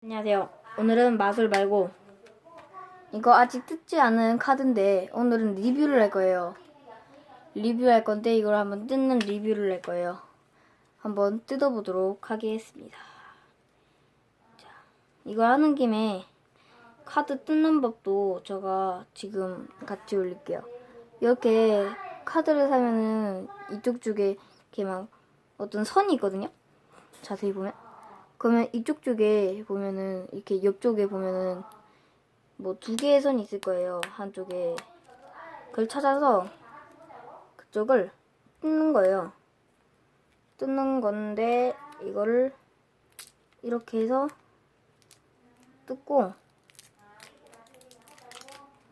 안녕하세요. 오늘은 마술 말고 이거 아직 뜯지 않은 카드인데 오늘은 리뷰를 할 거예요. 리뷰할 건데 이걸 한번 뜯는 리뷰를 할 거예요. 한번 뜯어보도록 하겠습니다. 자, 이걸 하는 김에 카드 뜯는 법도 제가 지금 같이 올릴게요. 이렇게 카드를 사면은 이쪽 쪽에 이렇게 막 어떤 선이 있거든요. 자세히 보면. 그러면 이쪽 쪽에 보면은 이렇게 옆쪽에 보면은 뭐 두 개의 선이 있을 거예요. 한쪽에 그걸 찾아서 그쪽을 뜯는 거예요. 뜯는 건데 이거를 이렇게 해서 뜯고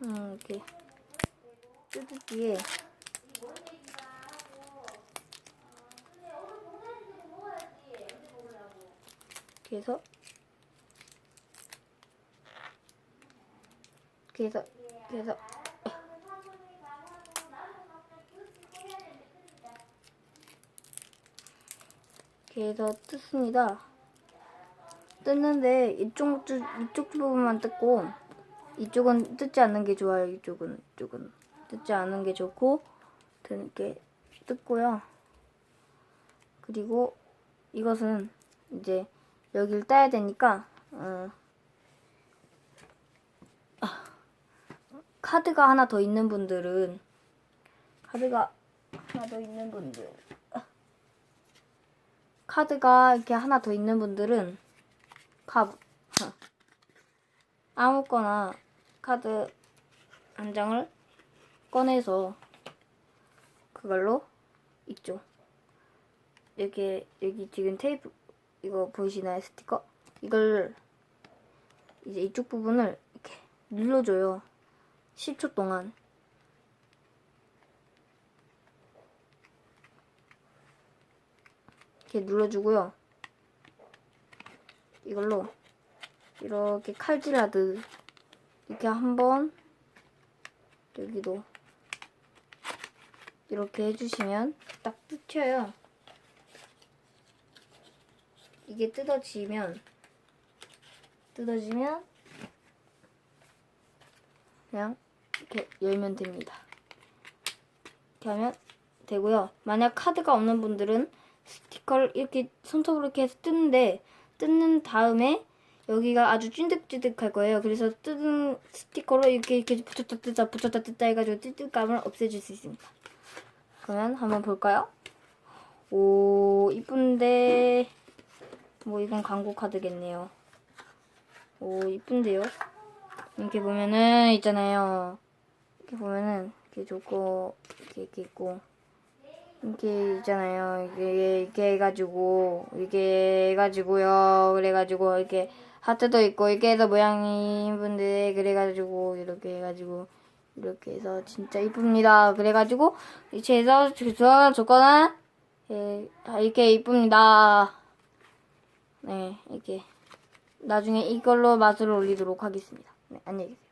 음, 이렇게 뜯을 뒤에 이렇게 해서 이렇게 해서 이렇게 해서 이렇게 해서 뜯습니다. 뜯는데 이쪽 주- 이쪽 부분만 뜯고 이쪽은 뜯지 않는 게 좋아요. 이쪽은 이쪽은 뜯지 않는 게 좋고 이렇게 뜯고요. 그리고 이것은 이제 여기를 따야 되니까 어, 아, 카드가 하나 더 있는 분들은 카드가 하나 더 있는 분들. 아, 카드가 이렇게 하나 더 있는 분들은 카 아무거나 카드 한 장을 꺼내서 그걸로 있죠. 이렇게 여기 지금 테이프 이거 보이시나요 스티커? 이걸 이제 이쪽 부분을 이렇게 눌러줘요. 10초 동안. 이렇게 눌러주고요. 이걸로 이렇게 칼질하듯 이렇게 한번 여기도 이렇게 해주시면 딱 뜯혀요. 이게 뜯어지면 뜯어지면 그냥 이렇게 열면 됩니다. 이렇게 하면 되고요. 만약 카드가 없는 분들은 스티커를 이렇게 손톱으로 이렇게 해서 뜯는데 뜯는 다음에 여기가 아주 찐득찐득할 거예요. 그래서 뜯은 스티커로 이렇게 이렇게 붙였다 뜯다 붙였다 뜯다 해가지고 찌득감을 없애줄 수 있습니다. 그러면 한번 볼까요? 오 이쁜데 뭐 이건 광고 카드겠네요. 오 이쁜데요. 이렇게 보면은 있잖아요. 이렇게 보면은 이렇게 좋고 이렇게 이렇게 있고 이렇게 있잖아요. 이게 이렇게 해가지고 이게 해가지고요. 그래가지고 이렇게 하트도 있고 이렇게 해서 모양이 이쁜데 그래가지고 이렇게 해가지고 이렇게 해서 진짜 이쁩니다. 그래가지고 이렇게 해서 주서 조거나 예, 다 이렇게 이쁩니다. 네, 이렇게 나중에 이걸로 맛을 올리도록 하겠습니다. 네, 안녕히 계세요.